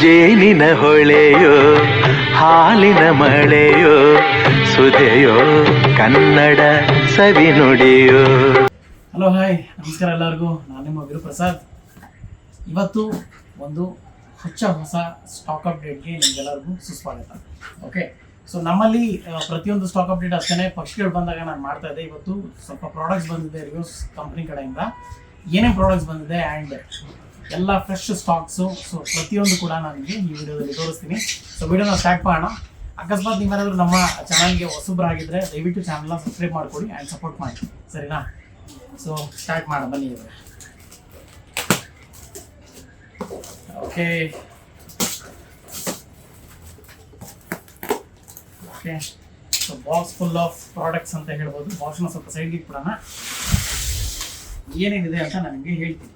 ಜೇನಿನ ಹೊಳೆಯೋ, ಹಾಲಿನ ಮಳೆಯೋ, ಸುದೆಯೋ, ಕನ್ನಡ ಸವಿ ನುಡಿಯೋ. Hello, hi. ನಮಸ್ಕಾರ ಎಲ್ಲರಿಗೂ. ನಾನು ನಿಮ್ಮ ಗುರುಪ್ರಸಾದ್ ಇವತ್ತು ಒಂದು ಹೊಚ್ಚ ಹೊಸ ಸ್ಟಾಕ್ ಅಪ್ಡೇಟ್ಗೆ ನಿಮಗೆಲ್ಲರಿಗೂ ಸುಸ್ವಾಗತ. ಓಕೆ ಸೊ ನಮ್ಮಲ್ಲಿ ಪ್ರತಿಯೊಂದು ಸ್ಟಾಕ್ ಅಪ್ಡೇಟ್ ಅಷ್ಟೇ ಪಕ್ಷಿಗಳು ಬಂದಾಗ ನಾನು ಮಾಡ್ತಾ ಇದ್ದೆ. ಇವತ್ತು ಸ್ವಲ್ಪ ಪ್ರಾಡಕ್ಟ್ಸ್ ಬಂದಿದೆ ರಿವ್ಯೂಸ್ ಕಂಪ್ನಿ ಕಡೆಯಿಂದ. ಏನೇನು ಪ್ರಾಡಕ್ಟ್ಸ್ ಬಂದಿದೆ ಆ್ಯಂಡ್ ಎಲ್ಲ ಫ್ರೆಶ್ ಸ್ಟಾಕ್ಸು ಸೊ ಪ್ರತಿಯೊಂದು ಕೂಡ ನಾನು ನಿಮಗೆ ಈ ವಿಡಿಯೋದಲ್ಲಿ ತೋರಿಸ್ತೀನಿ. ಸೊ ವಿಡಿಯೋನ ಸ್ಟಾರ್ಟ್ ಮಾಡೋಣ. ಅಕಸ್ಮಾತ್ ನೀವೇನಾದರೂ ನಮ್ಮ ಚಾನಲ್ಗೆ ಹೊಸಬ್ರಾಗಿದ್ದರೆ ದಯವಿಟ್ಟು ಚಾನಲ್ನ ಸಬ್ಸ್ಕ್ರೈಬ್ ಮಾಡಿಕೊಡಿ ಆ್ಯಂಡ್ ಸಪೋರ್ಟ್ ಮಾಡಿ. ಸರಿನಾ? ಸೊ ಸ್ಟಾರ್ಟ್ ಮಾಡೋಣ, ಬನ್ನಿ okay okay so box full of products ಅಂತ ಹೇಳ್ಬೋದು. ಬಾಕ್ಸ್ನ ಸ್ವಲ್ಪ ಸೈಡ್ಗೆ ಇಟ್ಬಿಡೋಣ. ಏನೇನಿದೆ ಅಂತ ನಾನು ನಿಮಗೆ ಹೇಳ್ತೀನಿ.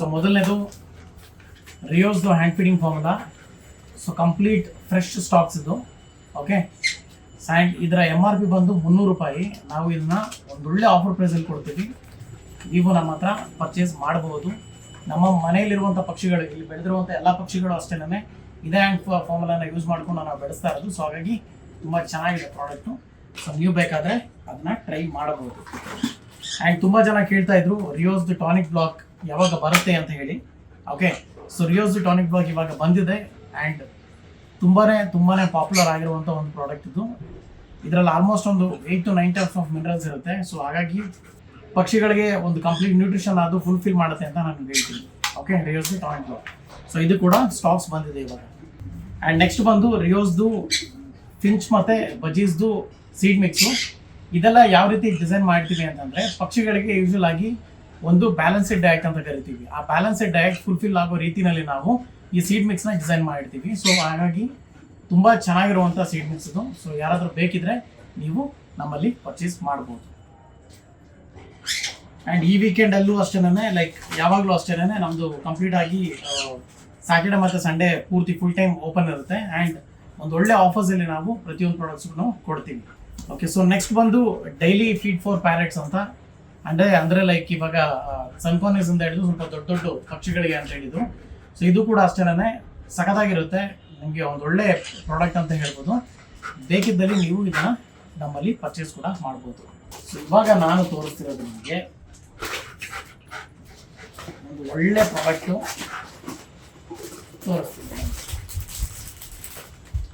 ಸೊ ಮೊದಲನೇದು ರಿಯೋಸ್ದು hand feeding formula so complete fresh stocks ಇದು. ಓಕೆ ಸ್ಯಾಂಡ್ ಇದರ ಎಂ ಆರ್ ಪಿ ಬಂದು ಮುನ್ನೂರು ರೂಪಾಯಿ. ನಾವು ಇದನ್ನ ಒಂದೊಳ್ಳೆ ಆಫರ್ ಪ್ರೈಸಲ್ಲಿ ಕೊಡ್ತೀವಿ. ನೀವು ನಮ್ಮ ಹತ್ರ ಪರ್ಚೇಸ್ ಮಾಡಬಹುದು ನಮ್ಮ ಮನೆಯಲ್ಲಿರುವಂಥ ಪಕ್ಷಿಗಳು, ಇಲ್ಲಿ ಬೆಳೆದಿರುವಂಥ ಎಲ್ಲ ಪಕ್ಷಿಗಳು ಅಷ್ಟೇನೆ ಇದೇ ಹ್ಯಾಂಡ್ ಫಾರ್ಮುಲಾನ ಯೂಸ್ ಮಾಡ್ಕೊಂಡು ನಾವು ಬೆಳೆಸ್ತಾ ಇರೋದು. ಸೊ ಹಾಗಾಗಿ ತುಂಬ ಚೆನ್ನಾಗಿದೆ ಪ್ರಾಡಕ್ಟು ಸೊ ನೀವು ಬೇಕಾದರೆ ಅದನ್ನ ಟ್ರೈ ಮಾಡಬಹುದು. ಆ್ಯಂಡ್ ತುಂಬ ಜನ ಕೇಳ್ತಾ ಇದ್ರು ರಿಯೋಸ್ದು ಟಾನಿಕ್ ಬ್ಲಾಕ್ ಯಾವಾಗ ಬರುತ್ತೆ ಅಂತ ಹೇಳಿ. ಓಕೆ ಸೊ ರಿಯೋಸ್ದು ಟಾನಿಕ್ ಬಾಗ್ ಇವಾಗ ಬಂದಿದೆ ಆ್ಯಂಡ್ ತುಂಬಾನೇ ತುಂಬಾನೇ ಪಾಪ್ಯುಲರ್ ಆಗಿರುವಂಥ ಒಂದು ಪ್ರಾಡಕ್ಟ್ ಇದು. ಇದರಲ್ಲಿ ಆಲ್ಮೋಸ್ಟ್ ಒಂದು eight to nine types of minerals ಇರುತ್ತೆ. ಸೊ ಹಾಗಾಗಿ ಪಕ್ಷಿಗಳಿಗೆ ಒಂದು ಕಂಪ್ಲೀಟ್ ನ್ಯೂಟ್ರಿಷನ್ ಅದು ಫುಲ್ಫಿಲ್ ಮಾಡುತ್ತೆ ಅಂತ ನಾನು ಹೇಳ್ತೀನಿ. Okay Rios tonic bag so ಇದು ಕೂಡ ಸ್ಟಾಕ್ಸ್ ಬಂದಿದೆ ಇವಾಗ. ಆ್ಯಂಡ್ ನೆಕ್ಸ್ಟ್ ಬಂದು ರಿಯೋಸ್ದು ಫಿಂಚ್ ಮತ್ತು ಬಜೀಸ್ದು ಸೀಡ್ ಮಿಕ್ಸು ಇದೆಲ್ಲ ಯಾವ ರೀತಿ ಡಿಸೈನ್ ಮಾಡ್ತೀವಿ ಅಂತಂದರೆ ಪಕ್ಷಿಗಳಿಗೆ ಯೂಶುವಲ್ ಆಗಿ ಒಂದು ಬ್ಯಾಲೆನ್ಸ್ಡ್ ಡಯಟ್ ಅಂತ ಕರಿತೀವಿ. ಆ ಬ್ಯಾಲೆನ್ಸೆಡ್ ಡಯಟ್ ಫುಲ್ಫಿಲ್ ಆಗೋ ರೀತಿಯಲ್ಲಿ ನಾವು ಈ ಸೀಡ್ ಮಿಕ್ಸ್ನ ಡಿಸೈನ್ ಮಾಡಿರ್ತೀವಿ. ಸೊ ಹಾಗಾಗಿ ತುಂಬ ಚೆನ್ನಾಗಿರುವಂಥ ಸೀಡ್ ಮಿಕ್ಸ್ ಇದು. ಸೊ ಯಾರಾದರೂ ಬೇಕಿದ್ರೆ ನೀವು ನಮ್ಮಲ್ಲಿ ಪರ್ಚೇಸ್ ಮಾಡ್ಬೋದು. ಆ್ಯಂಡ್ ಈ ವೀಕೆಂಡಲ್ಲೂ ಅಷ್ಟೇನೆ ಲೈಕ್ ಯಾವಾಗಲೂ ಅಷ್ಟೇನೆ ನಮ್ಮದು ಕಂಪ್ಲೀಟ್ ಆಗಿ ಸ್ಯಾಟರ್ಡೆ ಮತ್ತು ಸಂಡೇ ಪೂರ್ತಿ ಫುಲ್ ಟೈಮ್ ಓಪನ್ ಇರುತ್ತೆ. ಆ್ಯಂಡ್ ಒಂದು ಒಳ್ಳೆ ಆಫರ್ಸಲ್ಲಿ ನಾವು ಪ್ರತಿಯೊಂದು ಪ್ರಾಡಕ್ಟ್ಸ್ಗೂ ಕೊಡ್ತೀವಿ. ಓಕೆ ಸೊ ನೆಕ್ಸ್ಟ್ ಬಂದು ಡೈಲಿ ಫೀಡ್ ಫಾರ್ ಪ್ಯಾರೆಟ್ಸ್ ಅಂತ ಅಂದರೆ ಅಂದ್ರೆ ಲೈಕ್ ಇವಾಗ ಸನ್ಕೋನಿಸ್ ಅಂತ ಹೇಳಿದ್ರು ಸ್ವಲ್ಪ ದೊಡ್ಡ ದೊಡ್ಡ ಪಕ್ಷಿಗಳಿಗೆ ಅಂತ ಹೇಳಿದ್ರು. ಸೊ ಇದು ಕೂಡ ಅಷ್ಟೇನೆ ಸಖತ್ತಾಗಿರುತ್ತೆ. ನಿಮಗೆ ಒಂದು ಒಳ್ಳೆ ಪ್ರಾಡಕ್ಟ್ ಅಂತ ಹೇಳ್ಬೋದು. ಬೇಕಿದ್ದಲ್ಲಿ ನೀವು ಇದನ್ನ ನಮ್ಮಲ್ಲಿ ಪರ್ಚೇಸ್ ಕೂಡ ಮಾಡ್ಬೋದು. ಸೊ ಇವಾಗ ನಾನು ತೋರಿಸ್ತಿರೋದು ನಿಮಗೆ ಒಂದು ಒಳ್ಳೆ ಪ್ರಾಡಕ್ಟು ತೋರಿಸ್ತೀನಿ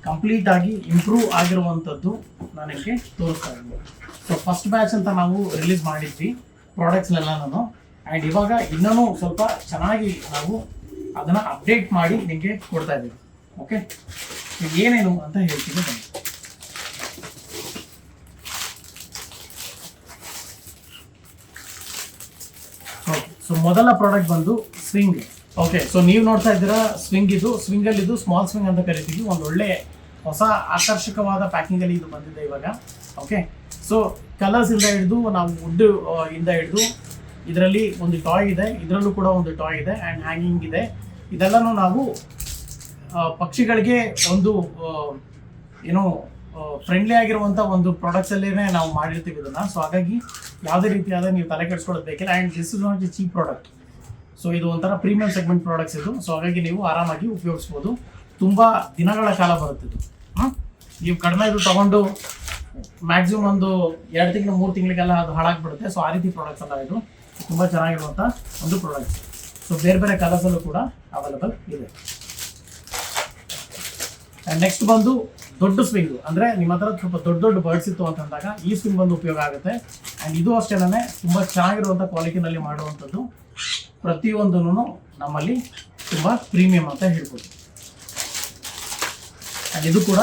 ಕಂಪ್ಲೀಟ್ ಆಗಿ ಇಂಪ್ರೂವ್ ಆಗಿರುವಂಥದ್ದು ನಾನು ನಿಮಗೆ ತೋರಿಸ್ತಾ ಇದ್ದೀನಿ ಸೊ ಫಸ್ಟ್ ಬ್ಯಾಚ್ ಅಂತ ನಾವು ರಿಲೀಸ್ ಮಾಡಿದ್ವಿ ಪ್ರಾಡಕ್ಟ್ಸ್ನೆಲ್ಲ ನಾನು. ಆ್ಯಂಡ್ ಇವಾಗ ಇನ್ನೂ ಸ್ವಲ್ಪ ಚೆನ್ನಾಗಿ ನಾವು ಅದನ್ನು ಅಪ್ಡೇಟ್ ಮಾಡಿ ನಿಮಗೆ ಕೊಡ್ತಾ ಇದ್ದೀವಿ. ಓಕೆ ಏನೇನು ಅಂತ ಹೇಳ್ತೀನಿ ನಾನು ಓಕೆ ಸೊ ಮೊದಲ ಪ್ರಾಡಕ್ಟ್ ಬಂದು ಸ್ವಿಂಗ್ ಓಕೆ ಸೊ ನೀವು ನೋಡ್ತಾ ಇದ್ದೀರಾ ಸ್ವಿಂಗ್ ಇದು ಸ್ವಿಂಗ್ ಅಲ್ಲಿ ಇದು ಸ್ಮಾಲ್ ಸ್ವಿಂಗ್ ಅಂತ ಕರಿತೀವಿ. ಒಂದು ಒಳ್ಳೆ ಹೊಸ ಆಕರ್ಷಕವಾದ ಪ್ಯಾಕಿಂಗ್ ಅಲ್ಲಿ ಇದು ಬಂದಿದೆ ಇವಾಗ. ಓಕೆ ಸೊ ಕಲರ್ಸ್ ಇಂದ ಹಿಡಿದು ನಾವು ವುಡ್ ಇಂದ ಹಿಡಿದು ಇದರಲ್ಲಿ ಒಂದು ಟಾಯ್ ಇದೆ. ಇದರಲ್ಲೂ ಕೂಡ ಒಂದು ಟಾಯ್ ಇದೆ ಆ್ಯಂಡ್ ಹ್ಯಾಂಗಿಂಗ್ ಇದೆ. ಇದೆಲ್ಲನೂ ನಾವು ಪಕ್ಷಿಗಳಿಗೆ ಒಂದು ಏನೋ ಫ್ರೆಂಡ್ಲಿ ಆಗಿರುವಂಥ ಒಂದು ಪ್ರಾಡಕ್ಟ್ಸ್ ಅಲ್ಲೇ ನಾವು ಮಾಡಿರ್ತೀವಿ ಇದನ್ನ. ಸೊ ಹಾಗಾಗಿ ಯಾವುದೇ ರೀತಿಯಾದ ನೀವು ತಲೆ ಕೆಡಿಸ್ಕೊಳ್ಳೋದು ಬೇಕಿಲ್ಲ and this is not a cheap product so ಇದು ಒಂಥರ ಪ್ರೀಮಿಯಂ ಸೆಗ್ಮೆಂಟ್ ಪ್ರಾಡಕ್ಟ್ಸ್ ಇದು. ಸೊ ಹಾಗಾಗಿ ನೀವು ಆರಾಮಾಗಿ ಉಪಯೋಗಿಸ್ಬೋದು. ತುಂಬ ದಿನಗಳ ಕಾಲ ಬರುತ್ತಿದ್ದು? ನೀವು ಕಡಿಮೆ ಇದು ತಗೊಂಡು ಮ್ಯಾಕ್ಸಿಮಮ್ ಒಂದು ಎರಡು ತಿಂಗಳು, ಮೂರು ತಿಂಗಳಿಗೆಲ್ಲ ಅದು ಹಾಳಾಗ್ಬಿಡುತ್ತೆ. ಸೊ ಆ ರೀತಿ ಪ್ರಾಡಕ್ಟ್ಸ್ ಎಲ್ಲ ಇದು ತುಂಬ ಚೆನ್ನಾಗಿರುವಂಥ ಒಂದು ಪ್ರಾಡಕ್ಟ್ಸ್ ಸೊ ಬೇರೆ ಬೇರೆ ಕಲರ್ಸಲ್ಲೂ ಕೂಡ ಅವೈಲಬಲ್ ಇದೆ. ನೆಕ್ಸ್ಟ್ ಬಂದು ದೊಡ್ಡ ಸ್ವಿಂಗ್ ಅಂದರೆ ನಿಮ್ಮ ಹತ್ರ ಸ್ವಲ್ಪ ದೊಡ್ಡ ದೊಡ್ಡ ಬರ್ಡ್ಸ್ ಇತ್ತು ಅಂತಂದಾಗ ಈ ಸ್ವಿಂಗ್ ಒಂದು ಉಪಯೋಗ ಆಗುತ್ತೆ. ಆ್ಯಂಡ್ ಇದು ಅಷ್ಟೇನೆ ತುಂಬ ಚೆನ್ನಾಗಿರುವಂಥ ಕ್ವಾಲಿಟಿನಲ್ಲಿ ಮಾಡುವಂಥದ್ದು ಪ್ರತಿಯೊಂದೂ ನಮ್ಮಲ್ಲಿ ತುಂಬ ಪ್ರೀಮಿಯಂ ಅಂತ ಹೇಳ್ಬೋದು. ಆ್ಯಂಡ್ ಇದು ಕೂಡ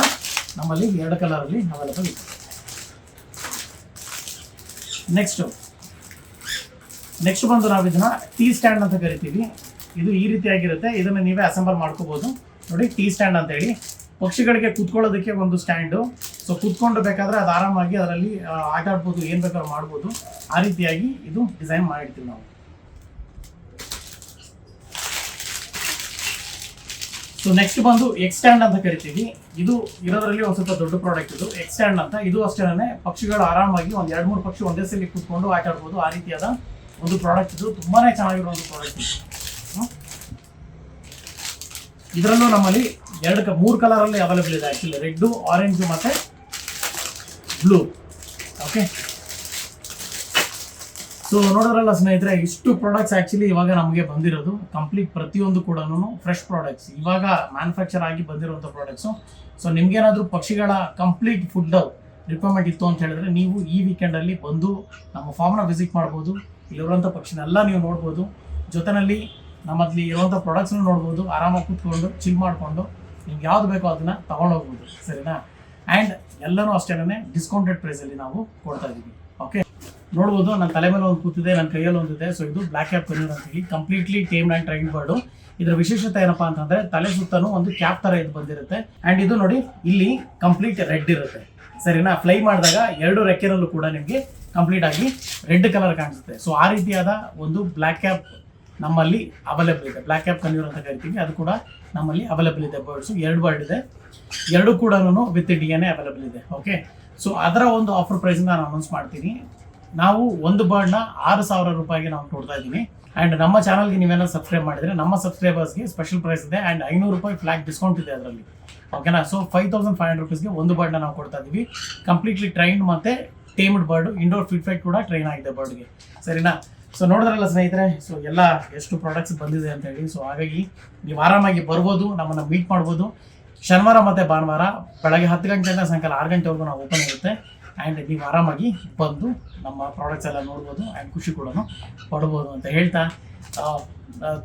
ನಮ್ಮಲ್ಲಿ ಎರಡು ಕಲರಲ್ಲಿ ಅವೈಲಬಲ್ ಇದೆ ನೆಕ್ಸ್ಟ್ ನೆಕ್ಸ್ಟ್ ಬಂದು ನಾವು ಇದನ್ನ ಟೀ ಸ್ಟ್ಯಾಂಡ್ ಅಂತ ಕರಿತೀವಿ. ಇದು ಈ ರೀತಿಯಾಗಿರುತ್ತೆ ಇದನ್ನ ನೀವೇ ಅಸೆಂಬಲ್ ಮಾಡ್ಕೋಬೋದು. ನೋಡಿ ಟೀ ಸ್ಟ್ಯಾಂಡ್ ಅಂತ ಹೇಳಿ. ಪಕ್ಷಿಗಳಿಗೆ ಕುತ್ಕೊಳ್ಳೋದಕ್ಕೆ ಒಂದು ಸ್ಟ್ಯಾಂಡು ಸೊ ಕುತ್ಕೊಂಡು ಬೇಕಾದರೆ ಅದು ಆರಾಮಾಗಿ ಅದರಲ್ಲಿ ಆಟ ಆಡ್ಬೋದು ಏನು ಬೇಕಾದ್ರೂ ಮಾಡ್ಬೋದು. ಆ ರೀತಿಯಾಗಿ ಇದು ಡಿಸೈನ್ ಮಾಡಿರ್ತೀವಿ ನಾವು. ಸೊ ನೆಕ್ಸ್ಟ್ ಬಂದು ಎಕ್ಸ್ಟ್ಯಾಂಡ್ ಅಂತ ಕರಿತೀವಿ. ಇದು ಇರೋದ್ರಲ್ಲಿ ಒಂದು ಸ್ವಲ್ಪ ದೊಡ್ಡ ಪ್ರಾಡಕ್ಟ್ ಇದು. ಎಕ್ಸ್ಟ್ಯಾಂಡ್ ಅಂತ. ಇದು ಅಷ್ಟೇನೆ ಪಕ್ಷಿಗಳು ಆರಾಮಾಗಿ ಒಂದು ಎರಡು ಮೂರು ಪಕ್ಷಿ ಒಂದೇ ಸಲ ಕೂತ್ಕೊಂಡು ಆಟ ಆಡ್ಬೋದು. ಆ ರೀತಿಯಾದ ಒಂದು ಪ್ರಾಡಕ್ಟ್ ಇದು. ತುಂಬಾನೇ ಚೆನ್ನಾಗಿರೋ ಒಂದು ಪ್ರಾಡಕ್ಟ್ ಇದು. ಇದರಲ್ಲೂ ನಮ್ಮಲ್ಲಿ ಎರಡು ಮೂರು ಕಲರಲ್ಲಿ ಅವೈಲೇಬಲ್ ಇದೆ ಆ್ಯಕ್ಚುಲಿ ರೆಡ್ಡು ಆರೆಂಜು ಮತ್ತು ಬ್ಲೂ ಓಕೆ ಸೊ ನೋಡೋದ್ರಲ್ಲ ಸ್ನೇಹಿತರೆ, ಇಷ್ಟು ಪ್ರಾಡಕ್ಟ್ಸ್ ಆ್ಯಕ್ಚುಲಿ ಇವಾಗ ನಮಗೆ ಬಂದಿರೋದು. ಕಂಪ್ಲೀಟ್ ಪ್ರತಿಯೊಂದು ಕೂಡ ಫ್ರೆಶ್ ಪ್ರಾಡಕ್ಟ್ಸ್ ಇವಾಗ ಮ್ಯಾನುಫ್ಯಾಕ್ಚರ್ ಆಗಿ ಬಂದಿರುವಂಥ ಪ್ರಾಡಕ್ಟ್ಸು ಸೊ ನಿಮ್ಗೇನಾದರೂ ಪಕ್ಷಿಗಳ ಕಂಪ್ಲೀಟ್ ಫುಡ್ ರಿಕ್ವೈರ್ಮೆಂಟ್ ಇತ್ತು ಅಂತ ಹೇಳಿದ್ರೆ ನೀವು ಈ ವೀಕೆಂಡಲ್ಲಿ ಬಂದು ನಮ್ಮ ಫಾರ್ಮ್ನ ವಿಸಿಟ್ ಮಾಡ್ಬೋದು. ಇಲ್ಲಿರುವಂಥ ಪಕ್ಷಿನೆಲ್ಲ ನೀವು ನೋಡ್ಬೋದು. ಜೊತೆನಲ್ಲಿ ನಮ್ಮಲ್ಲಿ ಇರುವಂಥ ಪ್ರಾಡಕ್ಟ್ಸ್ನ ನೋಡ್ಬೋದು. ಆರಾಮಾಗಿ ಕೂತ್ಕೊಂಡು ಚಿಲ್ ಮಾಡಿಕೊಂಡು ನಿಮ್ಗೆ ಯಾವ್ದು ಬೇಕೋ ಅದನ್ನ ತೊಗೊಂಡೋಗ್ಬೋದು. ಸರಿನಾ? ಆ್ಯಂಡ್ ಎಲ್ಲರೂ ಅಷ್ಟೇನೆ ಡಿಸ್ಕೌಂಟೆಡ್ ಪ್ರೈಸಲ್ಲಿ ನಾವು ಕೊಡ್ತಾ ಇದ್ದೀವಿ ಓಕೆ ನೋಡ್ಬೋದು, ನನ್ನ ತಲೆ ಮೇಲೆ ಒಂದು ಕೂತಿದೆ ನನ್ನ ಕೈಯಲ್ಲಿ ಒಂದಿದೆ ಸೊ ಇದು ಬ್ಲ್ಯಾಕ್ ಕ್ಯಾಪ್ ಕನ್ಯೂರ್ ಅಂತ ಹೇಳಿ completely tame and train bird ಇದರ ವಿಶೇಷತೆ ಏನಪ್ಪಾ ಅಂತಂದ್ರೆ, ತಲೆ ಸುತ್ತನೂ ಒಂದು ಕ್ಯಾಪ್ ತರ ಇದು ಬಂದಿರುತ್ತೆ. ಅಂಡ್ ಇದು ನೋಡಿ, ಇಲ್ಲಿ ಕಂಪ್ಲೀಟ್ ರೆಡ್ ಇರುತ್ತೆ. ಸರಿನಾ? ಫ್ಲೈ ಮಾಡಿದಾಗ ಎರಡು ರೆಕ್ಕೆನಲ್ಲೂ ಕೂಡ ನಿಮಗೆ ಕಂಪ್ಲೀಟ್ ಆಗಿ ರೆಡ್ ಕಲರ್ ಕಾಣಿಸುತ್ತೆ. ಸೊ ಆ ರೀತಿಯಾದ ಒಂದು ಬ್ಲ್ಯಾಕ್ ಕ್ಯಾಪ್ ನಮ್ಮಲ್ಲಿ ಅವೈಲೇಬಲ್ ಇದೆ. ಬ್ಲ್ಯಾಕ್ ಕ್ಯಾಪ್ ಕನ್ಯೂರ್ ಅಂತ ಕರಿತೀವಿ, ಅದು ಕೂಡ ನಮ್ಮಲ್ಲಿ ಅವೈಲೇಬಲ್ ಇದೆ ಬರ್ಡ್ಸ್ ಎರಡು ಬರ್ಡ್ ಇದೆ. ಎರಡು ಕೂಡ with D N A available ಇದೆ. ಓಕೆ ಸೊ ಅದರ ಒಂದು ಆಫರ್ ಪ್ರೈಸ್ ನಾನು ಅನೌನ್ಸ್ ಮಾಡ್ತೀನಿ. ನಾವು ಒಂದು ಬರ್ಡ್ನ ಆರು ಸಾವಿರ ರೂಪಾಯಿಗೆ ನಾವು ಕೊಡ್ತಾ ಇದ್ದೀನಿ ಆ್ಯಂಡ್ ನಮ್ಮ ಚಾನಲ್ಗೆ ನೀವೆಲ್ಲ ಸಬ್ಸ್ಕ್ರೈಬ್ ಮಾಡಿದ್ರೆ ನಮ್ಮ ಸಬ್ಸ್ಕ್ರೈಬರ್ಸ್ಗೆ ಸ್ಪೆಷಲ್ ಪ್ರೈಸ್ ಇದೆ ಆ್ಯಂಡ್ ಐನೂರು ರೂಪಾಯಿ ಫ್ಲಾಗ್ ಡಿಸ್ಕೌಂಟ್ ಇದೆ ಅದರಲ್ಲಿ. ಓಕೆನಾ so five thousand five hundred ರುಪೀಸ್ಗೆ ಒಂದು ಬರ್ಡ್ನ ನಾವು ಕೊಡ್ತಾ ಇದ್ದೀವಿ. ಕಂಪ್ಲೀಟ್ಲಿ ಟ್ರೈನ್ಡ್ ಮತ್ತು ಟೇಮ್ಡ್ ಬರ್ಡ್ ಇಂಡೋರ್ ಫಿಟ್ ಕೂಡ ಟ್ರೈನ್ ಆಗಿದೆ ಬರ್ಡ್ಗೆ ಸರಿನಾ? ಸೊ ನೋಡಿದ್ರಲ್ಲ ಸ್ನೇಹಿತರೆ ಸೊ ಎಲ್ಲ ಎಷ್ಟು ಪ್ರಾಡಕ್ಟ್ಸ್ ಬಂದಿದೆ ಅಂತ ಹೇಳಿ. ಸೊ ಹಾಗಾಗಿ ನೀವು ಆರಾಮಾಗಿ ಬರ್ಬೋದು, ನಮ್ಮನ್ನು ಮೀಟ್ ಮಾಡ್ಬೋದು. ಶನಿವಾರ ಮತ್ತು ಭಾನುವಾರ ಬೆಳಗ್ಗೆ ಹತ್ತು ಗಂಟೆಯಿಂದ ಸಾಯಂಕಾಲ ಆರು ಗಂಟೆವರೆಗೂ ನಾವು ಓಪನ್ ಇರುತ್ತೆ. ಆ್ಯಂಡ್ ನೀವು ಆರಾಮಾಗಿ ಬಂದು ನಮ್ಮ ಪ್ರಾಡಕ್ಟ್ಸ್ ಎಲ್ಲ ನೋಡ್ಬೋದು ಆ್ಯಂಡ್ ಖುಷಿ ಕೂಡ ಪಡ್ಬೋದು ಅಂತ ಹೇಳ್ತಾ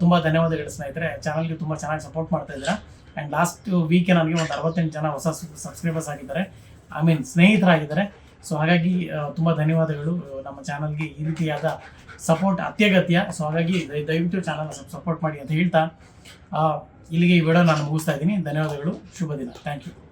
ತುಂಬ ಧನ್ಯವಾದಗಳು ಸ್ನೇಹಿತರೆ. ಚಾನಲ್ಗೆ ತುಂಬ ಚೆನ್ನಾಗಿ ಸಪೋರ್ಟ್ ಮಾಡ್ತಾ ಇದ್ದೀರಾ. ಆ್ಯಂಡ್ ಲಾಸ್ಟ್ ವೀಕೆ ನನಗೆ ಒಂದು ಅರವತ್ತೆಂಟು ಜನ ಹೊಸ ಸಬ್ಸ್ಕ್ರೈಬರ್ಸ್ ಆಗಿದ್ದಾರೆ. I mean ಸ್ನೇಹಿತರಾಗಿದ್ದಾರೆ. ಸೊ ಹಾಗಾಗಿ ತುಂಬ ಧನ್ಯವಾದಗಳು. ನಮ್ಮ ಚಾನಲ್ಗೆ ಈ ರೀತಿಯಾದ ಸಪೋರ್ಟ್ ಅತ್ಯಗತ್ಯ. ಸೊ ಹಾಗಾಗಿ ದಯ- ದಯವಿಟ್ಟು ಸ್ವಲ್ಪ ಸಪೋರ್ಟ್ ಮಾಡಿ ಅಂತ ಹೇಳ್ತಾ ಇಲ್ಲಿಗೆ ಈ ವಿಡಿಯೋ ನಾನು ಮುಗಿಸ್ತಾ ಇದ್ದೀನಿ. ಧನ್ಯವಾದಗಳು. ಶುಭ ದಿನ. Thank you